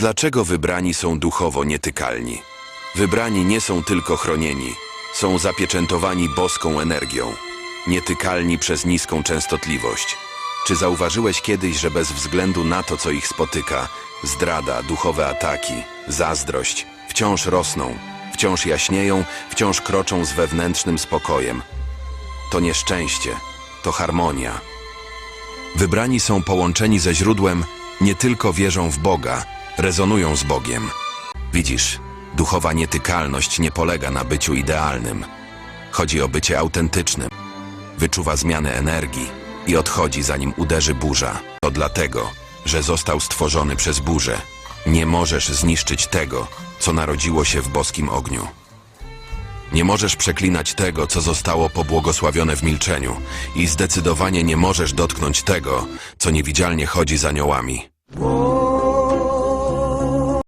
Dlaczego wybrani są duchowo nietykalni? Wybrani nie są tylko chronieni, są zapieczętowani boską energią, nietykalni przez niską częstotliwość. Czy zauważyłeś kiedyś, że bez względu na to, co ich spotyka, zdrada, duchowe ataki, zazdrość wciąż rosną, wciąż jaśnieją, wciąż kroczą z wewnętrznym spokojem? To nieszczęście, to harmonia. Wybrani są połączeni ze źródłem, nie tylko wierzą w Boga, rezonują z Bogiem. Widzisz, duchowa nietykalność nie polega na byciu idealnym. Chodzi o bycie autentycznym. Wyczuwa zmiany energii i odchodzi zanim uderzy burza. To dlatego, że został stworzony przez burzę. Nie możesz zniszczyć tego, co narodziło się w boskim ogniu. Nie możesz przeklinać tego, co zostało pobłogosławione w milczeniu i zdecydowanie nie możesz dotknąć tego, co niewidzialnie chodzi za aniołami.